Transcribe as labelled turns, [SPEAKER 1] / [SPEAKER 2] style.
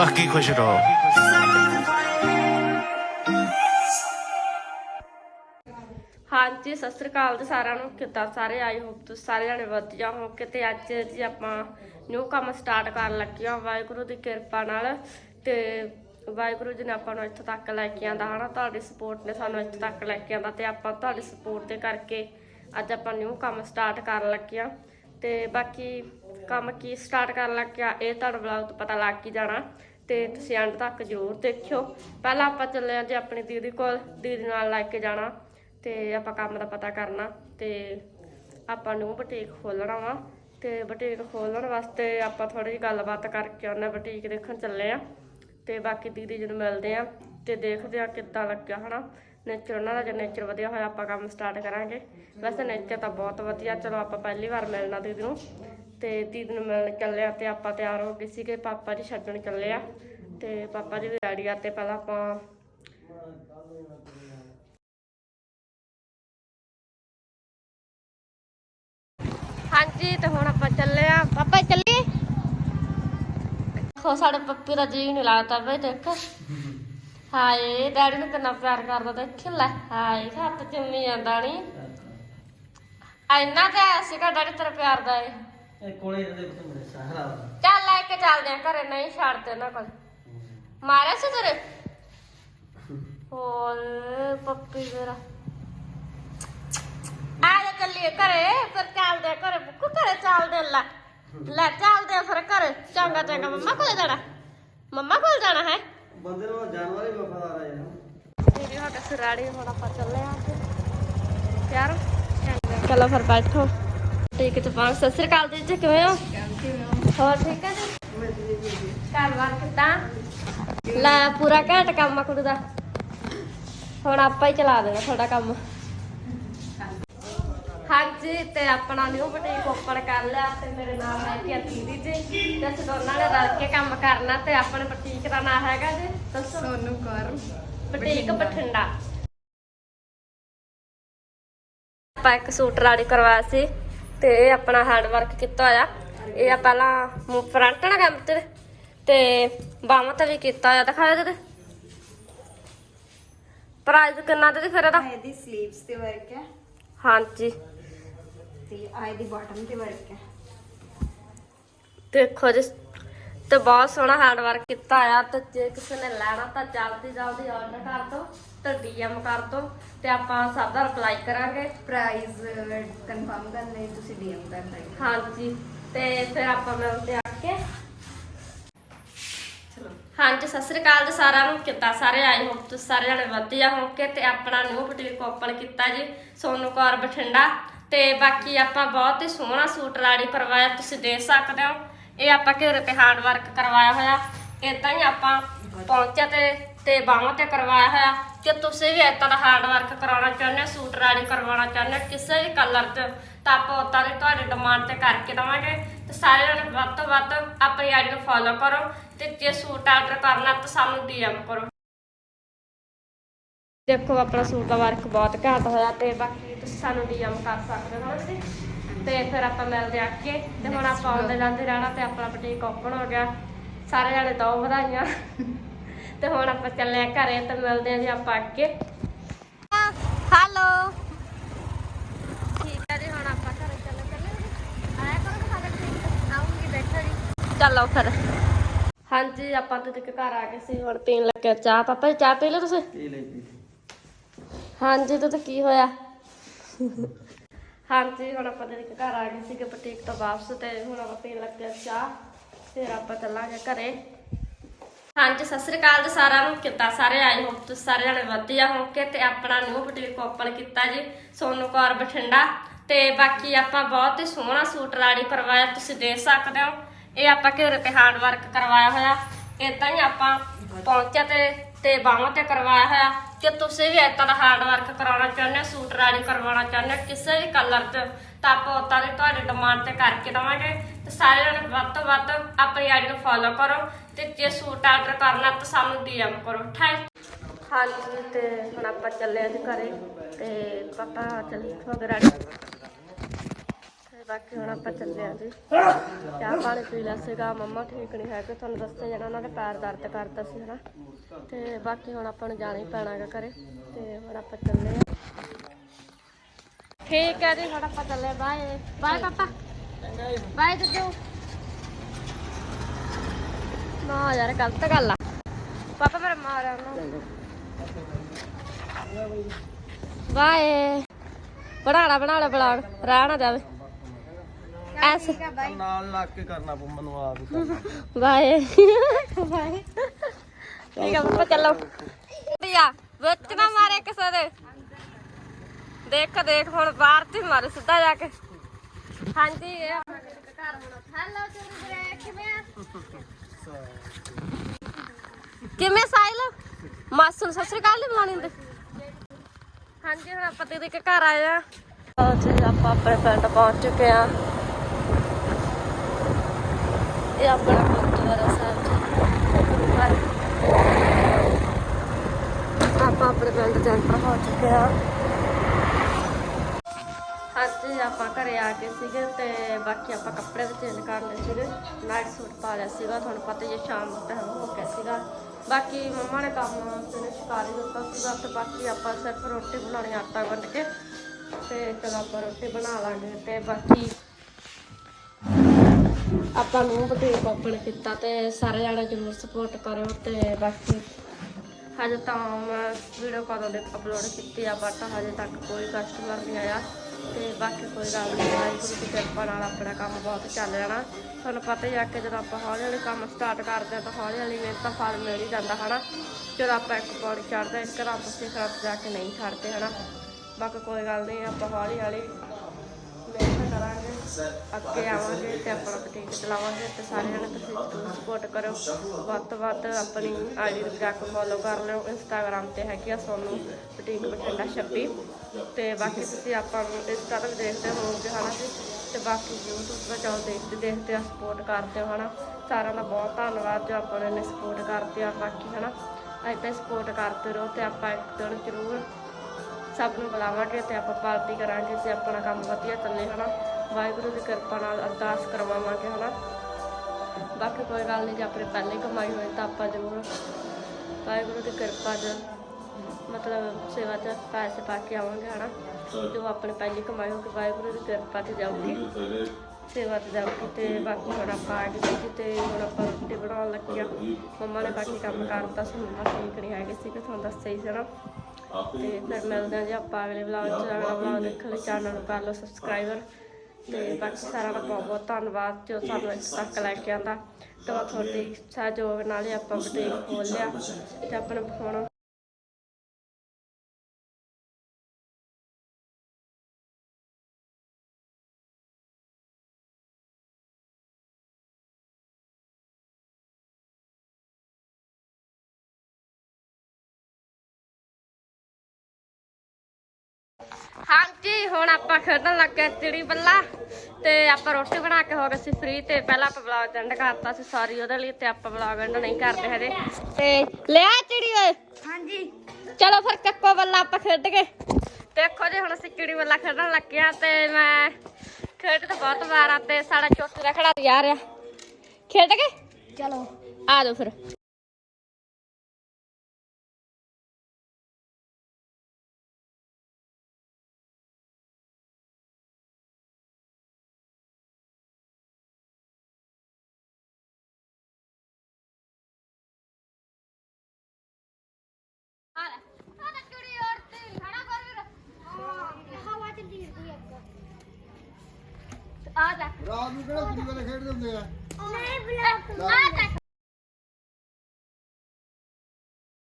[SPEAKER 1] ਬਾਕੀ ਖੁਸ਼ ਰਹੋ
[SPEAKER 2] ਹਾਂਜੀ ਸਤਿ ਸ੍ਰੀ ਅਕਾਲ ਜੀ ਸਾਰਿਆਂ ਨੂੰ ਕਿੱਦਾਂ ਸਾਰੇ ਆਈ ਹੋਪ ਤੁਸੀਂ ਸਾਰੇ ਜਣੇ ਵਧੀਆ ਹੋ ਕਿਤੇ ਅੱਜ ਜੀ ਆਪਾਂ ਨਿਊ ਕੰਮ ਸਟਾਰਟ ਕਰਨ ਲੱਗੇ ਹਾਂ ਵਾਹਿਗੁਰੂ ਦੀ ਕਿਰਪਾ ਨਾਲ ਤੇ ਵਾਹਿਗੁਰੂ ਜੀ ਨੇ ਆਪਾਂ ਨੂੰ ਇੱਥੇ ਤੱਕ ਲੈ ਕੇ ਆਂਦਾ ਹਨਾ। ਤੁਹਾਡੀ ਸਪੋਰਟ ਨੇ ਸਾਨੂੰ ਇੱਥੇ ਤੱਕ ਲੈ ਕੇ ਆਂਦਾ। ਤੇ ਆਪਾਂ ਤੁਹਾਡੀ ਸਪੋਰਟ ਦੇ ਕਰਕੇ ਅੱਜ ਆਪਾਂ ਨਿਊ ਕੰਮ ਸਟਾਰਟ ਕਰਨ ਲੱਗੇ ਹਾਂ ਤੇ ਬਾਕੀ ਕੰਮ ਕੀ ਸਟਾਰਟ ਕਰਨ ਲੱਗੇ ਆ ਇਹ ਤੁਹਾਨੂੰ ਵਲੌਗ ਤੋਂ ਪਤਾ ਲੱਗ ਹੀ ਜਾਣਾ। ਤੇ ਤੁਸੀਂ ਐਂਡ ਤੱਕ ਜ਼ਰੂਰ ਦੇਖਿਓ। ਪਹਿਲਾਂ ਆਪਾਂ ਚੱਲੇ ਆਂ ਜੀ ਆਪਣੀ ਦੀਦੀ ਕੋਲ, ਦੀਦੀ ਨਾਲ ਲੈ ਕੇ ਜਾਣਾ ਤੇ ਆਪਾਂ ਕੰਮ ਦਾ ਪਤਾ ਕਰਨਾ ਤੇ ਆਪਾਂ ਨੂੰ ਬੁਟੀਕ ਖੋਲਣਾ ਵਾ ਤੇ ਬੁਟੀਕ ਖੋਲਣ ਵਾਸਤੇ ਆਪਾਂ ਥੋੜੀ ਜਿਹੀ ਗੱਲਬਾਤ ਕਰਕੇ ਉਹਨਾਂ ਬੁਟੀਕ ਦੇਖਣ ਚੱਲੇ ਆ ਤੇ ਬਾਕੀ ਦੀਦੀ ਜੀ ਨੂੰ ਮਿਲਦੇ ਆ ਤੇ ਦੇਖਦੇ ਆ ਕਿੱਦਾਂ ਲੱਗਿਆ, ਹਨਾ? ਨੇਚਰ ਉਹਨਾਂ ਦਾ ਜੇ ਨੇਚਰ ਵਧੀਆ ਹੋਇਆ ਆਪਾਂ ਕੰਮ ਸਟਾਰਟ ਕਰਾਂਗੇ। ਵੈਸੇ ਨੇਚਰ ਤਾਂ ਬਹੁਤ ਵਧੀਆ, ਚਲੋ ਆਪਾਂ ਪਹਿਲੀ ਵਾਰ ਮਿਲਣਾ ਦੀਦੀ ਨੂੰ। ਤੇ ਦੀਦੀ ਨੂੰ ਮਿਲਣ ਚੱਲੇ ਆ ਤੇ ਆਪਾਂ ਤਿਆਰ ਹੋ ਗਏ ਸੀਗੇ ਪਾਪਾ ਜੀ ਛੱਡਣ ਚੱਲੇ ਆ ਤੇ ਪਾਪਾ ਜੀ ਵੀ ਰੈਡੀ ਆ ਤੇ ਪਹਿਲਾਂ ਆਪਾਂ ਹਾਂਜੀ ਤੇ ਹੁਣ ਆਪਾਂ ਚੱਲੇ ਆ। ਪਾਪਾ ਚੱਲੀਏ? ਦੇਖੋ ਸਾਡੇ ਪੱਪੀ ਦਾ ਜੀ ਨਹੀਂ ਲੱਗਦਾ ਬਈ ਦੇਖ। ਹਾਏ ਡੈਡੀ ਨੂੰ ਕਿੰਨਾ ਪਿਆਰ ਕਰਦਾ ਦੇਖ। ਲੈ ਹਾਏ ਹੱਥ ਚੁੰਮੀ ਜਾਂਦਾ ਨਹੀਂ ਇੰਨਾ ਤੇ ਆਇਆ ਸੀਗਾ ਡੈਡੀ ਤੇਰਾ ਪਿਆਰ ਦਾ ਏ।
[SPEAKER 3] ਇਹ ਕੋਲੇ ਦੇ ਪੁੱਤ ਮੇਰੇ ਸਹਾਰਾ
[SPEAKER 2] ਚੱਲ ਲੈ ਕੇ ਚੱਲਦੇ ਆ ਘਰੇ ਨਹੀਂ ਛੱਡਦੇ ਉਹਨਾਂ ਕੋਲ। ਮਾਰਿਆ ਸੀ ਤੇਰੇ? ਹੋਰ ਪੱਪੀ ਮੇਰਾ। ਆ ਜਾ ਚੱਲੀਏ ਘਰੇ ਫਿਰ ਚੱਲਦੇ ਆ ਘਰੇ। ਬੁੱਕੂ ਘਰੇ ਚੱਲਦੇ ਲੈ। ਲੈ ਚੱਲਦੇ ਆ ਫਿਰ ਘਰੇ। ਚੰਗਾ ਚੰਗਾ। ਮੰਮਾ ਕੋਲ ਜਾਣਾ? ਮੰਮਾ ਕੋਲ ਜਾਣਾ ਹੈ?
[SPEAKER 3] ਬੰਦੇ ਨੂੰ ਜਾਨਵਰ ਹੀ ਵਫਾਦਾਰ ਆ ਯਾਰ।
[SPEAKER 2] ਦੀਦੀ ਸਾਡਾ ਸਰਾੜੀ ਹੁਣ ਆਪਾਂ ਚੱਲੇ ਆ ਯਾਰ ਚਲੋ ਫਿਰ ਬੈਠੋ। ਹੈ ਪੰਜ ਸਤਿ ਸ੍ਰੀ ਅਕਾਲ ਜੀ ਕਿਵੇਂ ਹੋ? ਹੋਰ ਠੀਕ ਹੈ ਜੀ? ਘਰ ਬਾਰ ਕਿੱਦਾਂ? ਲੈ ਪੂਰਾ ਘੰਟ ਕੰਮ ਆ ਕੁੜੀ ਦਾ। ਹੁਣ ਆਪਾਂ ਹੀ ਚਲਾ ਦੇਣਾ ਤੁਹਾਡਾ ਕੰਮ। ਹਾਂਜੀ ਤੇ ਆਪਣਾ ਨਿਊ ਬੁਟੀਕ ਓਪਨ ਕਰ ਲਿਆ ਤੇ ਮੇਰੇ ਨਾਲ ਹੈ ਕਿ ਦੀਦੀ ਜੀ। ਤੇ ਅਸੀਂ ਦੋਨਾਂ ਨੇ ਰਲ ਕੇ ਕੰਮ ਕਰਨਾ ਤੇ ਆਪਣੇ ਬੁਟੀਕ ਦਾ ਨਾਮ ਹੈਗਾ ਜੀ। ਦੱਸੋ।
[SPEAKER 4] ਸੋਨੂ ਕੌਰ।
[SPEAKER 2] ਬੁਟੀਕ ਬਠਿੰਡਾ। ਆਪਾਂ ਇੱਕ ਸੂਟ ਰਾੜੀ ਕਰਵਾਇਆ ਸੀ। ਤੇ ਇਹ ਆਪਣਾ ਹੈਂਡ ਵਰਕ ਕੀਤਾ ਹੋਇਆ। ਇਹ ਆ ਪਹਿਲਾਂ ਫਰੰਟ ਨਾ ਕੰਮ ਤੇ ਤੇ ਬਾਹਾਂ ਤੇ ਵੀ ਕੀਤਾ ਹੋਇਆ ਦਿਖਾਇਆ ਤੇ। ਪ੍ਰਾਈਸ ਕਿੰਨਾ ਤੇ ਫਿਰ ਇਹਦਾ?
[SPEAKER 4] ਇਹਦੀ 슬ੀਵਸ ਤੇ ਵਰਕ ਹੈ।
[SPEAKER 2] ਹਾਂਜੀ।
[SPEAKER 4] ਤੇ ਆਏ ਦੀ ਬਾਟਮ ਤੇ ਵਰਕ ਹੈ।
[SPEAKER 2] ਦੇਖੋ ਜੀ ਤੇ ਬਹੁਤ ਸੋਹਣਾ ਹੈਂਡ ਵਰਕ ਕੀਤਾ ਆ ਤੇ ਜੇ ਕਿਸੇ ਨੇ ਲੈਣਾ ਤਾਂ ਜਲਦੀ ਜਲਦੀ ਆਰਡਰ ਕਰ ਦਿਓ। ਤੇ ਡੀਐਮ ਕਰ ਦਿਓ ਤੇ ਆਪਾਂ ਸਭ ਦਾ ਰਿਪਲਾਈ ਕਰਾਂਗੇ।
[SPEAKER 4] ਪ੍ਰਾਈਸ ਕਨਫਰਮ ਕਰਨ ਲਈ ਤੁਸੀਂ ਡੀਐਮ ਕਰ ਸਕਦੇ
[SPEAKER 2] ਹਾਂਜੀ ਤੇ ਫਿਰ ਆਪਾਂ ਮਿਲਦੇ ਆ ਕੇ ਹਾਂਜੀ ਸਤਿ ਸ੍ਰੀ ਅਕਾਲ ਜੀ ਸਾਰਿਆਂ ਨੂੰ। ਕਿੱਦਾਂ ਸਾਰੇ ਆਏ ਹੋ? ਤੁਸੀਂ ਸਾਰੇ ਜਣੇ ਵਧੀਆ ਹੋਵੋਗੇ? ਤੇ ਆਪਣਾ ਨਿਊ ਬੁਟੀਕ ਓਪਨ ਕੀਤਾ ਜੀ ਸੋਨੂ ਕੌਰ ਬਠਿੰਡਾ। ਤੇ ਬਾਕੀ ਆਪਾਂ ਬਹੁਤ ਹੀ ਸੋਹਣਾ ਸੂਟ ਰਾੜੀ ਕਰਵਾਇਆ ਤੁਸੀਂ ਦੇਖ ਸਕਦੇ ਹੋ। ਇਹ ਆਪਾਂ ਘੇਰੇ ਤੇ ਹੈਂਡ ਵਰਕ ਕਰਵਾਇਆ ਹੋਇਆ। ਇਦਾਂ ਹੀ ਆਪਾਂ ਪਹੁੰਚਿਆ ਤੇ ਤੇ ਬਾਹਾਂ ਤੇ ਕਰਵਾਇਆ ਹੋਇਆ। ਕਿ ਤੁਸੀਂ ਵੀ ਇਦਾਂ ਦਾ ਹਾਰਡ ਵਰਕ ਕਰਾਉਣਾ ਚਾਹੁੰਦੇ ਹੋ, ਸੂਟ ਰਾੜੀ ਕਰਵਾਉਣਾ ਚਾਹੁੰਦੇ ਹੋ, ਕਿਸੇ ਵੀ ਕਲਰ 'ਚ, ਤਾਂ ਆਪਾਂ ਉਦਾਂ ਦੀ ਤੁਹਾਡੀ ਡਿਮਾਂਡ ਤੇ ਕਰਕੇ ਦਵਾਂਗੇ। ਤੇ ਸਾਰੇ ਜਣੇ ਵੱਧ ਤੋਂ ਵੱਧ ਆਪਣੀ ਆਈਡੀ ਨੂੰ ਫੋਲੋ ਕਰੋ ਤੇ ਜੇ ਸੂਟ ਆਰਡਰ ਕਰਨਾ ਤਾਂ ਸਾਨੂੰ ਡੀਐਮ ਕਰੋ। ਦੇਖੋ, ਆਪਣਾ ਸੂਟ ਦਾ ਵਰਕ ਬਹੁਤ ਘੱਟ ਹੋਇਆ ਤੇ ਬਾਕੀ ਤੁਸੀਂ ਸਾਨੂੰ ਡੀਐਮ ਕਰ ਸਕਦੇ ਹੋ ਜੀ? ਤੇ ਫਿਰ ਆਪਾਂ ਮਿਲਦੇ ਆ ਕੇ ਤੇ ਹੁਣ ਆਪਾਂ ਆਉਂਦੇ ਜਾਂਦੇ ਰਹਿਣਾ ਤੇ ਆਪਣਾ ਬਟੀਕ ਓਪਨ ਹੋ ਗਿਆ। ਸਾਰੇ ਜਣੇ ਦੋ ਵਧਾਈਆਂ। ਤੇ ਹੁਣ ਆਪਾਂ ਚੱਲੇ ਆ ਘਰੇ ਤੇ ਮਿਲਦੇ ਆ ਜੀ ਆਪਾਂ ਅੱਗੇ ਹੈਲੋ ਠੀਕ ਹੈ ਜੀ ਹੁਣ ਆਪਾਂ ਘਰੇ ਚੱਲੇ ਚੱਲੇ ਆਇਆ ਕਰੋ ਸਾਡੇ ਆਉਂਗੀ ਬੈਠੋ ਜੀ। ਚਲੋ ਫਿਰ ਹਾਂਜੀ ਆਪਾਂ ਤੇ ਤੱਕ ਘਰ ਆ ਗਏ ਸੀ ਹੁਣ ਪੀਣ ਲੱਗੇ ਚਾਹ। ਪਾਪਾ ਜੀ ਚਾਹ ਪੀ ਲਓ ਤੁਸੀਂ?
[SPEAKER 3] ਪੀ ਲਈ ਪੀ
[SPEAKER 2] ਹਾਂਜੀ ਤੇ ਕੀ ਹੋਇਆ? ਹਾਂਜੀ ਹੁਣ ਆਪਾਂ ਦੇ ਘਰ ਆ ਗਏ ਸੀਗੇ ਬੁਟੀਕ ਤੋਂ ਵਾਪਸ ਤੇ ਹੁਣ ਆਪਾਂ ਪੀਣ ਲੱਗੇ ਆ ਚਾਹ। ਫਿਰ ਆਪਾਂ ਚੱਲਾਂਗੇ ਘਰੇ। ਹਾਂਜੀ, ਸਤਿ ਸ੍ਰੀ ਅਕਾਲ ਜੀ ਸਾਰਿਆਂ ਨੂੰ। ਕਿੱਦਾਂ ਸਾਰੇ ਆਏ? ਹੋ ਤੁਸੀਂ ਸਾਰੇ ਜਣੇ ਵਧੀਆ ਹੋਵੋਗੇ ਤੇ ਆਪਣਾ ਨਿਊ ਬੁਟੀਕ ਓਪਨ ਕੀਤਾ ਜੀ, ਸੋਨੂ ਕੌਰ ਬਠਿੰਡਾ। ਤੇ ਬਾਕੀ ਆਪਾਂ ਬਹੁਤ ਹੀ ਸੋਹਣਾ ਸੂਟ ਰਾੜੀ ਕਰਵਾਇਆ ਤੁਸੀਂ ਦੇਖ ਸਕਦੇ ਹੋ। ਇਹ ਆਪਾਂ ਘੇਰੇ ਤੇ ਹਾਰਡ ਵਰਕ ਕਰਵਾਇਆ ਹੋਇਆ। ਇਦਾਂ ਹੀ ਆਪਾਂ ਪਹੁੰਚਿਆ ਤੇ ਤੇ ਬਾਹਾਂ ਤੇ ਕਰਵਾਇਆ ਹੋਇਆ। ਕਿ ਤੁਸੀਂ ਵੀ ਇਦਾਂ ਦਾ ਹਾਰਡ ਵਰਕ ਕਰਾਉਣਾ ਚਾਹੁੰਦੇ ਹੋ, ਸੂਟ ਰਾੜੀ ਕਰਵਾਉਣਾ ਚਾਹੁੰਦੇ ਹੋ, ਕਿਸੇ ਵੀ ਕਲਰ 'ਚ ਤਾਂ ਆਪਾਂ ਉਦਾਂ ਦੀ ਤੁਹਾਡੀ ਡਿਮਾਂਡ ਤੇ ਕਰਕੇ ਦਵਾਂਗੇ ਤੇ ਸਾਰੇ ਜਣੇ ਵੱਧ ਤੋਂ ਵੱਧ ਆਪਣੀ ਆਈਡੀ ਨੂੰ ਫੋਲੋ ਕਰੋ ਤੇ ਜੇ ਸੂਟ ਆਰਡਰ ਕਰਨਾ ਤਾਂ ਸਾਨੂੰ ਡੀਐਮ ਕਰੋ ਥੈਂਕ ਹਾਂਜੀ, ਤੇ ਹੁਣ ਆਪਾਂ ਚੱਲੇ ਅੱਜ ਘਰੇ ਤੇ ਪਾਪਾ ਚੱਲੇ ਵਗੈਰਾ ਤੇ ਬਾਕੀ ਹੁਣ ਆਪਾਂ ਚੱਲੇ ਆਂ ਜੀ। ਚਾਹ ਪਾਣੀ ਪੀ ਲਿਆ ਸੀਗਾ, ਮੰਮਾ ਠੀਕ ਨਹੀਂ ਹੈਗੇ, ਤੁਹਾਨੂੰ ਦੱਸਿਆ ਜਾਣਾ ਉਹਨਾਂ ਦੇ ਪੈਰ ਦਰਦ ਕਰਦਾ ਸੀ, ਹਨਾ। ਤੇ ਬਾਕੀ ਹੁਣ ਆਪਾਂ ਨੂੰ ਜਾਣਾ ਹੀ ਪੈਣਾ ਹੈਗਾ ਘਰੇ, ਤੇ ਹੁਣ ਆਪਾਂ ਚੱਲੇ ਆਂ। ਠੀਕ ਹੈ ਜੀ ਹੁਣ ਆਪਾਂ ਚੱਲੇ ਬਾਏ। ਬਾਏ ਪਾਪਾ। ਬਾਏ ਜੱਜੂ। ਨਾ ਯਾਰ ਗਲਤ ਗੱਲ ਆ। ਪਾਪਾ ਮੇਰਾ ਮਾਰਿਆ ਨਾ ਬਾਏ। ਬਣਾਣਾ ਬਣਾ ਲੈ ਬਲਾਗ ਰਹਿ ਨਾ ਜਾਵੇ। ਐਸ।
[SPEAKER 3] ਨਾਲ ਲੱਗ ਕੇ ਕਰਨਾ ਪਊ ਮੈਨੂੰ ਆਪ ਹੀ।
[SPEAKER 2] ਬਾਏ। ਬਾਏ। ਠੀਕ ਆ ਪਾਪਾ ਚੱਲੋ। ਦਿਆ ਵਿੱਚ ਨਾ ਮਾਰੇ ਕਿਸੇ ਦੇ। ਦੇਖ ਦੇਖ ਹੁਣ ਬਾਹਰ ਤੇ ਮਾਰੇ ਸਿੱਧਾ ਜਾ ਕੇ। ਹਾਂਜੀ ਇਹ ਆਪਣਾ ਘਰ ਹੁਣ ਹੈਲੋ ਚੋਰੀ ਵੀਰੇ ਕਿਵੇਂ ਆ? ਕਿਵੇਂ ਸਾਇਲ ਮਾਸੂ ਨੂੰ ਸਤਿ ਸ੍ਰੀ ਅਕਾਲ ਨਹੀਂ ਬੁਲਾਣੀ ਹੁੰਦੀ? ਹਾਂਜੀ ਹੁਣ ਆਪਾਂ ਦੀਦੀ ਕੇ ਘਰ ਆਏ ਆ। ਉੱਥੇ ਆਪਾਂ ਆਪਣੇ ਪਿੰਡ ਪਹੁੰਚ ਚੁੱਕੇ ਆ। ਇਹ ਆਪਣਾ ਗੁਰਦੁਆਰਾ ਸਾਹਿਬ ਜੀ। ਆਪਾਂ ਆਪਣੇ ਪਿੰਡ ਦੇ ਅੰਦਰ ਹੋ ਚੁੱਕੇ ਆ। ਅੱਜ ਆਪਾਂ ਘਰੇ ਆ ਗਏ ਸੀਗੇ ਤੇ ਬਾਕੀ ਆਪਾਂ ਕੱਪੜੇ ਵੀ ਚੇਂਜ ਕਰ ਲਏ ਸੀਗੇ। ਨਾਈਟ ਸੂਟ ਪਾ ਲਿਆ ਸੀਗਾ, ਤੁਹਾਨੂੰ ਪਤਾ ਹੀ ਹੈ ਸ਼ਾਮ ਦਾ ਟਾਈਮ ਹੋ ਗਿਆ ਸੀਗਾ। ਬਾਕੀ ਮੰਮਾ ਨੇ ਕੰਮ ਫਿਨਿਸ਼ ਕਰ ਹੀ ਦਿੱਤਾ ਸੀਗਾ ਤੇ ਬਾਕੀ ਆਪਾਂ ਸਿਰਫ ਰੋਟੀ ਬਣਾਉਣੀ ਆਟਾ ਗੁੰਨ ਕੇ ਤੇ ਚਲੋ ਆਪਾਂ ਰੋਟੀ ਬਣਾ ਲਾਂਗੇ ਤੇ ਬਾਕੀ ਆਪਾਂ ਨੂੰ ਬੁਟੀਕ ਓਪਨ ਕੀਤਾ ਤੇ ਸਾਰੇ ਜਣੇ ਜਰੂਰ ਸਪੋਰਟ ਕਰਿਓ ਤੇ ਬਾਕੀ ਹਜੇ ਤਾਂ ਮੈਂ ਵੀਡੀਓ ਕਦੋਂ ਦੇ ਅਪਲੋਡ ਕੀਤੀ ਆ ਬਟ ਹਜੇ ਤੱਕ ਕੋਈ ਕਸਟਮਰ ਨਹੀਂ ਆਇਆ। ਤੇ ਬਾਕੀ ਕੋਈ ਗੱਲ ਨਹੀਂ ਵਾਹਿਗੁਰੂ ਦੀ ਕਿਰਪਾ ਨਾਲ ਆਪਣਾ ਕੰਮ ਬਹੁਤ ਚੱਲ ਜਾਣਾ। ਤੁਹਾਨੂੰ ਪਤਾ ਹੀ ਆ ਕਿ ਜਦੋਂ ਆਪਾਂ ਹੌਲੀ ਹੌਲੀ ਕੰਮ ਸਟਾਰਟ ਕਰਦੇ ਹਾਂ ਤਾਂ ਹੌਲੀ ਹੌਲੀ ਮਿਹਨਤ ਦਾ ਫਲ ਮਿਲ ਹੀ ਜਾਂਦਾ, ਹਨਾ? ਜਦੋਂ ਆਪਾਂ ਇੱਕ ਪੌੜੀ ਚੜ੍ਹਦੇ ਇੱਕ ਰਾਤ ਸਿਖਰਾਂ ਤੇ ਜਾ ਕੇ ਨਹੀਂ ਛੱਡਦੇ ਹਨਾ? ਬਾਕੀ ਕੋਈ ਗੱਲ ਨਹੀਂ ਆਪਾਂ ਹੌਲੀ ਹੌਲੀ ਮਿਹਨਤ ਕਰਾਂਗੇ। ਅੱਗੇ ਆਵਾਂਗੇ ਤੇ ਆਪਣਾ ਬੁਟੀਕ ਚਲਾਵਾਂਗੇ ਤੇ ਸਾਰੇ ਜਣੇ ਤੁਸੀਂ ਜ਼ਰੂਰ ਸਪੋਰਟ ਕਰੋ ਵੱਧ ਤੋਂ ਵੱਧ ਆਪਣੀ ਆਈਡੀ ਨੂੰ ਜਾ ਕੇ ਫੋਲੋ ਕਰ ਲਿਓ। ਇੰਸਟਾਗ੍ਰam ਤੇ ਹੈਗੀ ਆ ਸੋਨੂੰ ਬੁਟੀਕ ਬਠਿੰਡਾ 26 ਤੇ ਬਾਕੀ ਤੁਸੀਂ ਆਪਾਂ ਨੂੰ ਇੰਸਟਾ ਤੇ ਵੀ ਦੇਖਦੇ ਹੋਵੋਗੇ, ਹਨਾ ਜੀ? ਤੇ ਬਾਕੀ YouTube ਤੇ ਚਲੋ ਦੇਖਦੇ ਦੇਖਦੇ ਆ ਸਪੋਰਟ ਕਰਦੇ ਹੋ, ਹਨਾ? ਸਾਰਿਆਂ ਦਾ ਬਹੁਤ ਧੰਨਵਾਦ ਜੋ ਆਪਾਂ ਨੂੰ ਸਪੋਰਟ ਕਰਦੇ ਆ, ਬਾਕੀ, ਹਨਾ? ਏਦਾਂ ਸਪੋਰਟ ਕਰਦੇ ਰਹੋ ਤੇ ਆਪਾਂ ਇੱਕ ਦਿਨ ਜ਼ਰੂਰ ਸਭ ਨੂੰ ਬੁਲਾਵਾਂਗੇ ਤੇ ਆਪਾਂ ਪਾਰਟੀ ਕਰਾਂਗੇ ਤੇ ਆਪਣਾ ਕੰਮ ਵਧੀਆ ਚੱਲੇ, ਹਨਾ? ਵਾਹਿਗੁਰੂ ਦੀ ਕਿਰਪਾ ਨਾਲ ਅਰਦਾਸ ਕਰਵਾਵਾਂਗੇ ਹਨਾ? ਬਾਕੀ ਕੋਈ ਗੱਲ ਨਹੀਂ ਜੇ ਆਪਣੇ ਪਹਿਲੇ ਕਮਾਈ ਹੋਏ ਤਾਂ ਆਪਾਂ ਜ਼ਰੂਰ ਵਾਹਿਗੁਰੂ ਦੀ ਕਿਰਪਾ ਚ ਮਤਲਬ ਸੇਵਾ ਚ ਪੈਸੇ ਪਾ ਕੇ ਆਵਾਂਗੇ ਹਨਾ? ਜੋ ਆਪਣੇ ਪਹਿਲੀ ਕਮਾਈ ਹੋ ਕੇ ਵਾਹਿਗੁਰੂ ਦੀ ਕਿਰਪਾ ਤੇ ਜਾਊਗੀ। ਸੇਵਾ ਤੇ ਜਾਊਗੀ ਤੇ ਬਾਕੀ ਹੁਣ ਆਪਾਂ ਆ ਗਏ ਤੇ ਹੁਣ ਆਪਾਂ ਰੋਟੀ ਬਣਾਉਣ ਲੱਗੇ ਆ ਮੰਮਾ ਨੇ ਬਾਕੀ ਕੰਮ ਕਰਤਾ ਸੀ ਮੰਮਾ ਠੀਕ ਨਹੀਂ ਹੈਗੇ ਸੀ ਕਿ ਤੁਹਾਨੂੰ ਦੱਸਿਆ ਹੀ ਸੀ ਨਾ। ਤੇ ਫਿਰ ਮਿਲਦੇ ਹਾਂ ਜੀ ਆਪਾਂ ਅਗਲੇ ਵਲੌਗ 'ਚ ਅਗਲਾ ਵਲੌਗ ਦੇਖਣ ਲਈ। ਚੈਨਲ ਨੂੰ ਕਰ ਲਓ ਸਬਸਕ੍ਰਾਈਬਰ ਤੇ ਬਾਕੀ ਸਾਰਿਆਂ ਦਾ ਬਹੁਤ ਬਹੁਤ ਧੰਨਵਾਦ ਜੋ ਸਾਨੂੰ ਇੱਥੇ ਤੱਕ ਲੈ ਕੇ ਆਂਦਾ ਤੇ ਤੁਹਾਡੀ ਸਹਿਯੋਗ ਨਾਲ ਹੀ ਆਪਾਂ ਬੁਟੀਕ ਖੋਲ ਲਿਆ ਤੇ ਆਪਣੇ ਹੁਣ ਹਾਂਜੀ ਹੁਣ ਆਪਾਂ ਖੇਡਣ ਲੱਗੇ ਚਿੜੀ ਬੱਲਾ ਤੇ ਆਪਾਂ ਰੋਟੀ ਬਣਾ ਕੇ ਹੋ ਗਏ ਸੀ ਫ੍ਰੀ ਤੇ ਪਹਿਲਾਂ ਆਪਾਂ ਵਲੌਗ ਐਂਡ ਕਰਤਾ ਸੀ ਸੌਰੀ ਉਹਦੇ ਲਈ ਤੇ ਆਪਾਂ ਵਲੌਗ ਐਂਡ ਨਹੀਂ ਕਰਦੇ ਹਜੇ। ਤੇ ਲਿਆ ਚਿੜੀ ਓਏ?
[SPEAKER 4] ਹਾਂਜੀ।
[SPEAKER 2] ਚਲੋ ਫਿਰ ਚੱਕੋ ਬੱਲਾ ਆਪਾਂ ਖੇਡ ਕੇ ਦੇਖੋ ਜੀ ਹੁਣ ਅਸੀਂ ਚਿੜੀ ਬੱਲਾ ਖੇਡਣ ਲੱਗੇ ਆ ਤੇ ਮੈਂ ਖੇਡ ਤਾਂ ਬਹੁਤ ਵਾਰ ਆ ਤੇ ਸਾਡਾ ਚੋਟੀ ਦਾ ਖੜਾ ਜਾ ਰਿਹਾ। ਖੇਡ ਕੇ
[SPEAKER 4] ਚਲੋ।
[SPEAKER 2] ਆ ਜਾਓ ਫਿਰ ਆ ਲੈ ਆ ਲੈ ਚਿੜੀ ਉੜਦੀ ਖੜਾ ਕਰ ਵੀਰ ਹਵਾ ਚੱਲਦੀ ਹੈ ਆ ਜਾ।
[SPEAKER 1] ਰਾਤ ਨੂੰ ਕਿਹੜਾ ਕੁੜੀ ਵਾਲੇ ਖੇਡਦੇ ਹੁੰਦੇ ਆ?
[SPEAKER 2] ਨਹੀਂ ਬੁਲਾ ਆ ਜਾ।